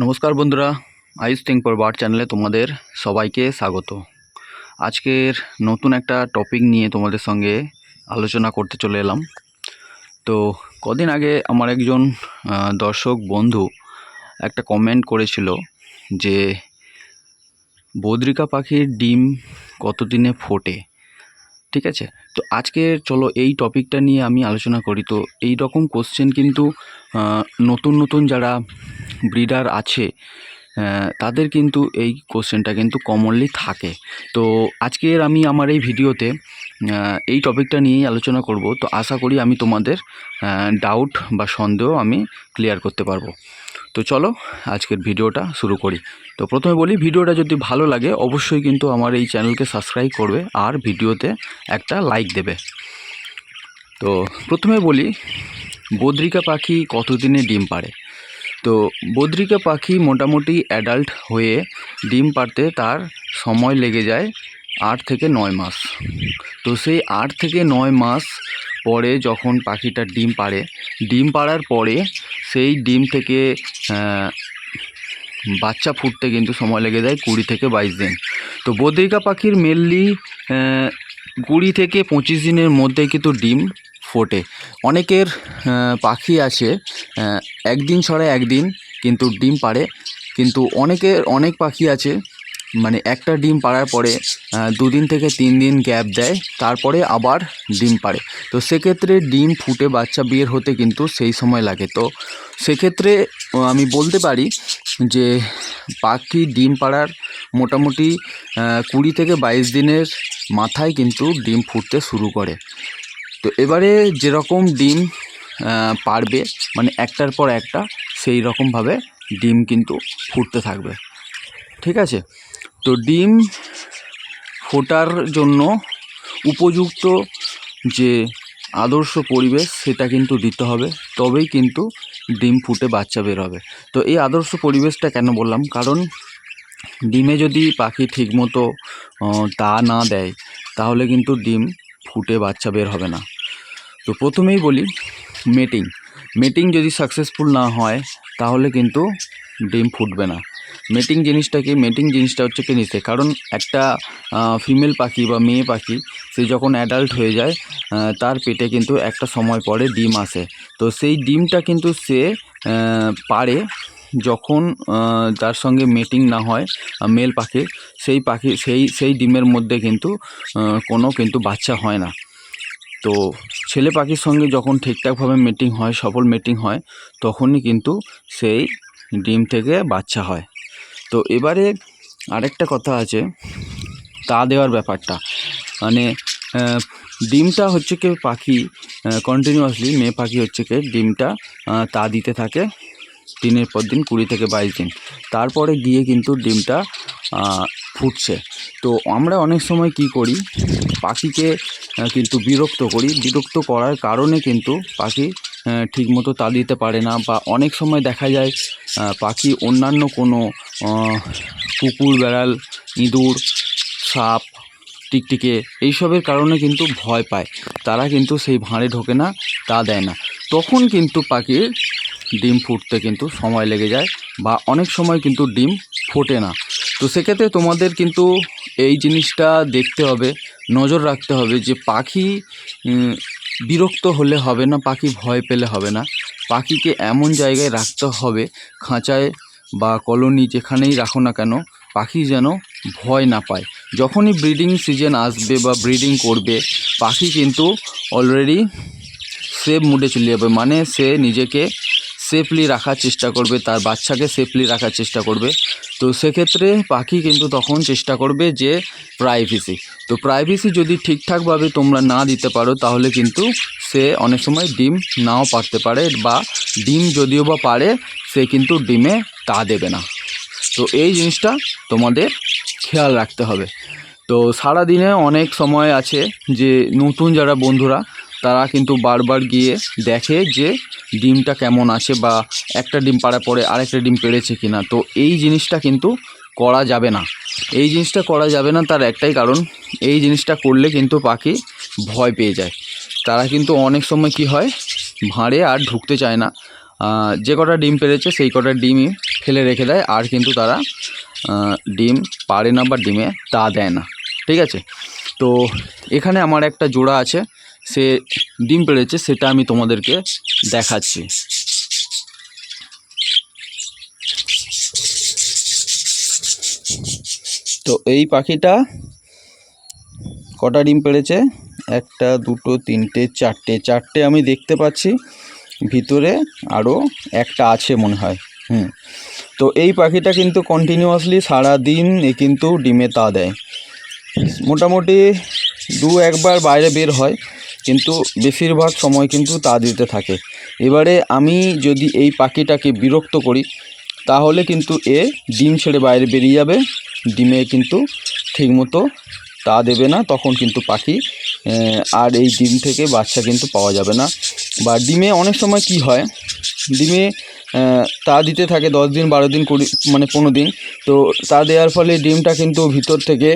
নমস্কার বন্ধুরা আইস think for bird চ্যানেলে তোমাদের সবাইকে স্বাগত। আজকের নতুন একটা টপিক নিয়ে তোমাদের সঙ্গে আলোচনা করতে চলে এলাম। তো কদিন আগে আমার একজন দর্শক বন্ধু একটা কমেন্ট করেছিল যে, বদ্রিকা পাখির ডিম কতদিনে ফোটে? ঠিক আছে? তো আজকে চলো এই টপিকটা নিয়ে আমি আলোচনা করি। তো এই রকম কোশ্চেন কিন্তু নতুন নতুন যারা ব্রিডার আছে তাদের কিন্তু এই কোশ্চেনটা কিন্তু কমনলি থাকে। তো আজকের আমি আমার এই ভিডিওতে এই টপিকটা নিয়েই আলোচনা করব। তো আশা করি আমি তোমাদের ডাউট বা সন্দেহ আমি ক্লিয়ার করতে পারব। তো চলো আজকের ভিডিওটা শুরু করি। তো প্রথমে বলি, ভিডিওটা যদি ভালো লাগে, অবশ্যই কিন্তু আমার এই চ্যানেলকে সাবস্ক্রাইব করবে আর ভিডিওতে একটা লাইক দেবে। তো প্রথমে বলি, বদ্রিকা পাখি কতদিনে ডিম পাড়ে? তো বদ্রিকা পাখি মোটামুটি অ্যাডাল্ট হয়ে ডিম পাড়তে তার সময় লেগে যায় আট থেকে নয় মাস। তো সেই আট থেকে নয় মাস পরে যখন পাখিটা ডিম পাড়ে, ডিম পাড়ার পরে সেই ডিম থেকে বাচ্চা ফুটতে কিন্তু সময় লেগে যায় কুড়ি থেকে বাইশ দিন। তো বদ্রিকা পাখির মেনলি কুড়ি থেকে পঁচিশ দিনের মধ্যে কিন্তু ডিম ফোটে। অনেকের পাখি আছে একদিন ছড়া একদিন কিন্তু ডিম পাড়ে। কিন্তু অনেকের, অনেক পাখি আছে মানে একটা ডিম পাড়ার পরে দুদিন থেকে তিন দিন গ্যাপ দেয়, তারপরে আবার ডিম পাড়ে। তো সেক্ষেত্রে ডিম ফুটে বাচ্চা বের হতে কিন্তু সেই সময় লাগে। তো সেক্ষেত্রে আমি বলতে পারি যে পাখি ডিম পাড়ার মোটামুটি কুড়ি থেকে বাইশ দিনের মাথায় কিন্তু ডিম ফুটতে শুরু করে। তো এবারে যেরকম ডিম পারবে মানে একটার পর একটা, সেই রকমভাবে ডিম কিন্তু ফুটতে থাকবে। ঠিক আছে? তো ডিম ফোটার জন্য উপযুক্ত যে আদর্শ পরিবেশ সেটা কিন্তু দিতে হবে, তবেই কিন্তু ডিম ফুটে বাচ্চা বের হবে। তো এই আদর্শ পরিবেশটা কেন বললাম? কারণ ডিমে যদি পাখি ঠিকমতো তা না দেয়, তাহলে কিন্তু ডিম ফুটে বাচ্চা বের হবে না। তো প্রথমেই বলি মেটিং মেটিং যদি সাকসেসফুল না হয়, তাহলে কিন্তু ডিম ফুটবে না। মেটিং জিনিসটা কি মেটিং জিনিসটা হচ্ছে কি নিতে কারণ একটা ফিমেল পাখি বা মেয়ে পাখি, সে যখন অ্যাডাল্ট হয়ে যায় তার পেটে কিন্তু একটা সময় পরে ডিম আসে। তো সেই ডিমটা কিন্তু সে পারে যখন তার সঙ্গে মেটিং না হয় মেল পাখির সেই পাখি, সেই সেই ডিমের মধ্যে কিন্তু কোনো কিন্তু বাচ্চা হয় না। তো ছেলে পাখির সঙ্গে যখন ঠিকঠাকভাবে মিটিং হয়, সফল মিটিং হয়, তখনই কিন্তু সেই ডিম থেকে বাচ্চা হয়। তো এবারে আরেকটা কথা আছে, তা দেওয়ার ব্যাপারটা। মানে ডিমটা হচ্ছে কি পাখি কন্টিনিউয়াসলি মেয়ে পাখি হচ্ছে কি ডিমটা তা দিতে থাকে, দিনের পর দিন কুড়ি থেকে বাইশ দিন। তারপরে গিয়ে কিন্তু ডিমটা ফুটছে। তো আমরা অনেক সময় কি করি, পাখিকে কিন্তু বিরক্ত করি। বিরক্ত করার কারণে কিন্তু পাখি ঠিকমতো তা দিতে পারে না বা অনেক সময় দেখা যায় পাখি অন্যান্য কোনো কুকুর, বেড়াল, ইঁদুর, সাপ, টিকটিকে এইসবের কারণে কিন্তু ভয় পায়। তারা কিন্তু সেই ভাঁড়ে ঢোকে না, তা দেয় না। তখন কিন্তু পাখির ডিম ফুটতে কিন্তু সময় লেগে যায় বা অনেক সময় কিন্তু ডিম ফোটে না। তো সেক্ষেত্রে তোমাদের কিন্তু এই জিনিসটা দেখতে হবে, নজর রাখতে হবে যে পাখি বিরক্ত হলে হবে না, পাখি ভয় পেলে হবে না। পাখিকে এমন জায়গায় রাখতে হবে, খাঁচায় বা কলোনি যেখানেই রাখো না কেন, পাখি যেন ভয় না পায়। যখনই ব্রিডিং সিজন আসবে বা ব্রিডিং করবে, পাখি কিন্তু অলরেডি সেভ মুডে চলে যাবে। মানে সে নিজেকে সেফলি রাখার চেষ্টা করবে, তার বাচ্চাকে সেফলি রাখার চেষ্টা করবে। তো সেক্ষেত্রে পাখি কিন্তু তখন চেষ্টা করবে যে প্রাইভেসি তো প্রাইভেসি যদি ঠিকঠাকভাবে তোমরা না দিতে পারো, তাহলে কিন্তু সে অনেক সময় ডিম নাও পারতে পারে বা ডিম যদিও বা পারে সে কিন্তু ডিমে তা দেবে না। তো এই জিনিসটা তোমাদের খেয়াল রাখতে হবে। তো সারা দিনে অনেক সময় আছে যে নতুন যারা বন্ধুরা তারা কিন্তু বারবার গিয়ে দেখে যে ডিমটা কেমন আছে বা একটা ডিম পাড়ার পরে আরেকটা ডিম পেড়েছে কি না তো এই জিনিসটা কিন্তু করা যাবে না। এই জিনিসটা করা যাবে না তার একটাই কারণ, এই জিনিসটা করলে কিন্তু পাখি ভয় পেয়ে যায়। তারা কিন্তু অনেক সময় কি হয়, ভাঁড়ে আর ঢুকতে চায় না। যে কটা ডিম পেরেছে সেই কটা ডিমই ফেলে রেখে দেয়, আর কিন্তু তারা ডিম পারে না বা ডিমে তা দেয় না। ঠিক আছে? তো এখানে আমার একটা জোড়া আছে। সে ডিম পেড়েছে, সেটা আমি তোমাদেরকে দেখাচ্ছি। তো এই পাখিটা কটা ডিম পেড়েছে? একটা, দুটো, তিনটে, চারটে। চারটে আমি দেখতে পাচ্ছি। ভিতরে আরও একটা আছে মনে হয়। হুম। তো এই পাখিটা কিন্তু কন্টিনিউয়াসলি সারা দিন এ কিন্তু ডিমে তা দেয়। মোটামুটি দু একবার বাইরে বের হয়। কিন্তু বেশিরভাগ সময় কিন্তু তা দিতে থাকে। এবারে আমি যদি এই পাখিটাকে বিরক্ত করি, তাহলে কিন্তু এ ডিম ছেড়ে বাইরে বেরিয়ে যাবে। ডিমে কিন্তু ঠিকমতো তা দেবে না, তখন কিন্তু পাখি আর এই ডিম থেকে বাচ্চা কিন্তু পাওয়া যাবে না। বা ডিমে অনেক সময় কি হয়, ডিমে তা দিতে থাকে দশ দিন, বারো দিন, কুড়ি মানে পনেরো দিন। তো তা দেওয়ার ফলে ডিমটা কিন্তু ভিতর থেকে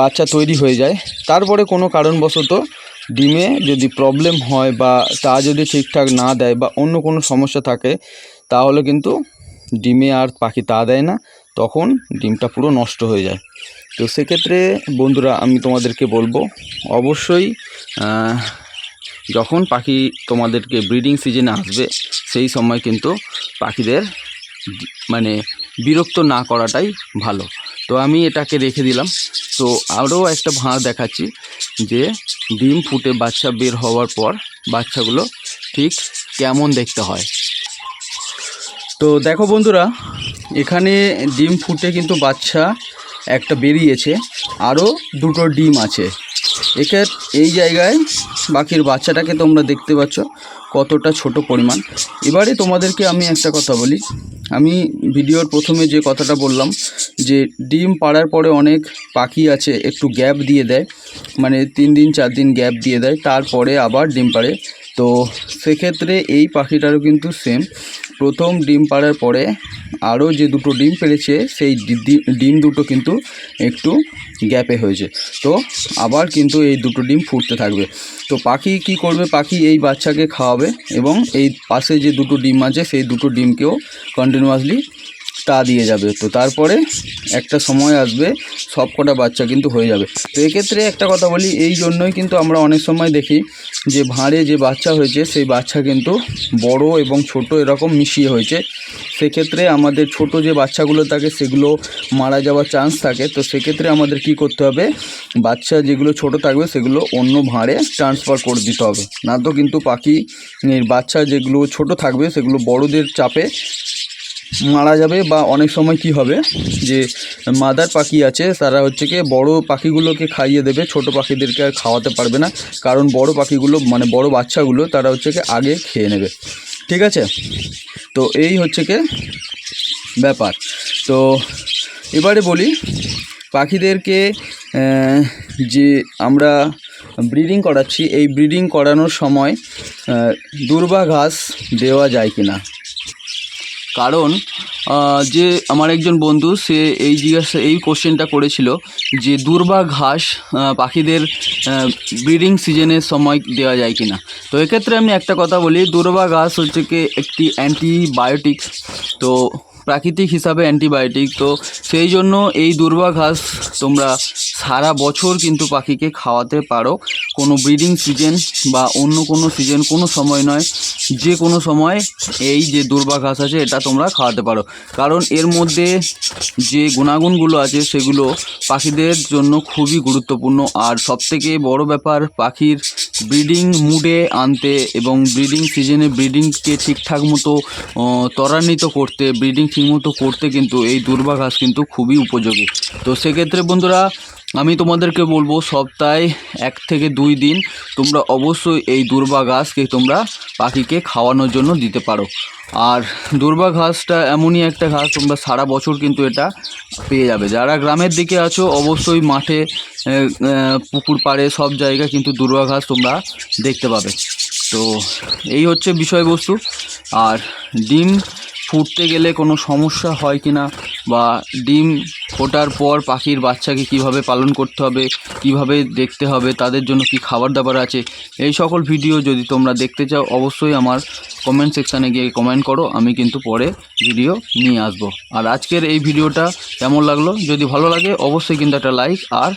বাচ্চা তৈরি হয়ে যায়। তারপরে কোনো কারণবশত ডিমে যদি প্রবলেম হয় বা তা যদি ঠিকঠাক না দেয় বা অন্য কোনো সমস্যা থাকে, তাহলে কিন্তু ডিমে আর পাখি তা দেয় না, তখন ডিমটা পুরো নষ্ট হয়ে যায়। তো সেক্ষেত্রে বন্ধুরা, আমি তোমাদেরকে বলব, অবশ্যই যখন পাখি তোমাদেরকে ব্রিডিং সিজনে আসবে, সেই সময় কিন্তু পাখিদের মানে বিরক্ত না করাটাই ভালো। তো আমি এটাকে রেখে দিলাম। তো আরও একটা ভাঁড় দেখাচ্ছি যে ডিম ফুটে বাচ্চা বের হওয়ার পর বাচ্চাগুলো ঠিক কেমন দেখতে হয়। তো দেখো বন্ধুরা, এখানে ডিম ফুটে কিন্তু বাচ্চা একটা বেরিয়েছে, আরও দুটো ডিম আছে। একে এই জায়গায় বাকির বাচ্চাটাকে তোমরা দেখতে পাচ্ছ। কতটা ছোট পরিমাণ। এবারে তোমাদেরকে আমি একটা কথা বলি। আমি ভিডিওর প্রথমে যে কথাটা বললাম, যে ডিম পাড়ার পরে অনেক পাখি আছে, একটু গ্যাপ দিয়ে দেয় মানে তিন দিন, চার দিন গ্যাপ দিয়ে দেয়, তারপরে আবার ডিম পাড়ে। তো সেক্ষেত্রে এই পাখিটারও কিন্তু সেম প্রথম ডিম পাড়ার পরে আরও যে দুটো ডিম পেরেছে সেই ডিম দুটো কিন্তু একটু গ্যাপে হয়েছে। তো আবার কিন্তু এই দুটো ডিম ফুটতে থাকবে। তো পাখি কি করবে? পাখি এই বাচ্চাকে খাওয়াবে এবং এই পাশে যে দুটো ডিম আছে সেই দুটো ডিমকেও কন্টিনিউয়াসলি তা দিয়ে যাবে তো তারপরে একটা সময় আসবে, সব কটা বাচ্চা কিন্তু হয়ে যাবে। তো এক্ষেত্রে একটা কথা বলি, এই জন্যই কিন্তু আমরা অনেক সময় দেখি যে ভাঁড়ে যে বাচ্চা হয়েছে, সেই বাচ্চা কিন্তু বড় এবং ছোট এরকম মিশিয়ে হয়েছে। সেক্ষেত্রে আমাদের ছোট যে বাচ্চাগুলো থাকে, সেগুলো মারা যাওয়ার চান্স থাকে। তো সেক্ষেত্রে আমাদের কি করতে হবে, বাচ্চা যেগুলো ছোট থাকবে, সেগুলো অন্য ভাঁড়ে ট্রান্সফার করে দিতে হবে। না তো কিন্তু পাখি, বাচ্চা যেগুলো ছোট থাকবে, সেগুলো বড়দের চাপে মারা যাবে বা অনেক সময় কি হবে? যে মাদার পাখি আছে, তারা হচ্ছে কি বড় পাখিগুলোকে খাইয়ে দেবে, ছোট পাখিদেরকে আর খাওয়াতে পারবে না। কারণ বড় পাখিগুলো মানে বড় বাচ্চাগুলো, তারা হচ্ছে কি আগে খেয়ে নেবে। ঠিক আছে? তো এই হচ্ছে কি ব্যাপার। তো এবারে বলি, পাখিদেরকে যে আমরা ব্রিডিং করাচ্ছি, এই ব্রিডিং করানোর সময় দুর্বা ঘাস দেওয়া যায় কি না কারণ যে আমার একজন বন্ধু, সে এই জিজ্ঞাসা, এই কোশ্চেনটা করেছিল যে দুর্বা ঘাস পাখিদের ব্রিডিং সিজনের সময় দেওয়া যায় কি না তো এক্ষেত্রে আমি একটা কথা বলি, দুর্বা ঘাস হচ্ছে কি একটি অ্যান্টিবায়োটিক তো প্রাকৃতিক হিসাবে অ্যান্টিবায়োটিক তো সেই জন্য এই দুর্বা ঘাস তোমরা সারা বছর কিন্তু পাখিকে খাওয়াতে পারো। কোনো ব্রিডিং সিজন বা অন্য কোনো সিজন কোনো সময় নয়, যে কোনো সময় এই যে দুর্বা ঘাস আছে, এটা তোমরা খাওয়াতে পারো। কারণ এর মধ্যে যে গুণাগুণগুলো আছে, সেগুলো পাখিদের জন্য খুবই গুরুত্বপূর্ণ। আর সবথেকে বড় ব্যাপার, পাখির ব্রিডিং মুডে আনতে এবং ব্রিডিং সিজনে ব্রিডিংকে ঠিকঠাক মতো ত্বরান্বিত করতে ব্রিডিং ঠিকমতো করতে কিন্তু এই দুর্বা ঘাস কিন্তু খুবই উপযোগী। তো সেক্ষেত্রে বন্ধুরা আমি তোমাদেরকে বলব সপ্তাহে এক থেকে দুই দিন তোমরা অবশ্যই এই দুর্বা ঘাসকে তোমরা পাখিকে খাওয়ানোর জন্য দিতে পারো। আর দুর্বা ঘাসটা এমনই একটা ঘাস, তোমরা সারা বছর কিন্তু এটা পেয়ে যাবে। যারা গ্রামের দিকে আছো, অবশ্যই মাঠে পুকুর পাড়ে সব জায়গায় কিন্তু দুর্বা ঘাস তোমরা দেখতে পাবে। তো এই হচ্ছে বিষয়বস্তু। আর ডিম ফুটতে গেলে কোনো সমস্যা হয় কি না? বা ডিম ফোটার পর পাখির বাচ্চাকে কীভাবে পালন করতে হবে? কীভাবে দেখতে হবে? তাদের জন্য কি খাবার দাবার আছে? এই সকল ভিডিও যদি তোমরা দেখতে চাও, অবশ্যই আমার কমেন্ট সেকশানে গিয়ে কমেন্ট করো। আমি কিন্তু পরে ভিডিও নিয়ে আসব। আর আজকের এই ভিডিওটা কেমন লাগল? যদি ভালো লাগে, অবশ্যই কিন্তু একটা লাইক আর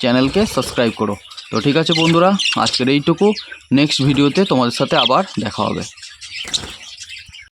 চ্যানেলকে সাবস্ক্রাইব করো। তো ঠিক আছে বন্ধুরা, আজকের এইটুকু। নেক্সট ভিডিওতে তোমাদের সাথে আবার দেখা হবে।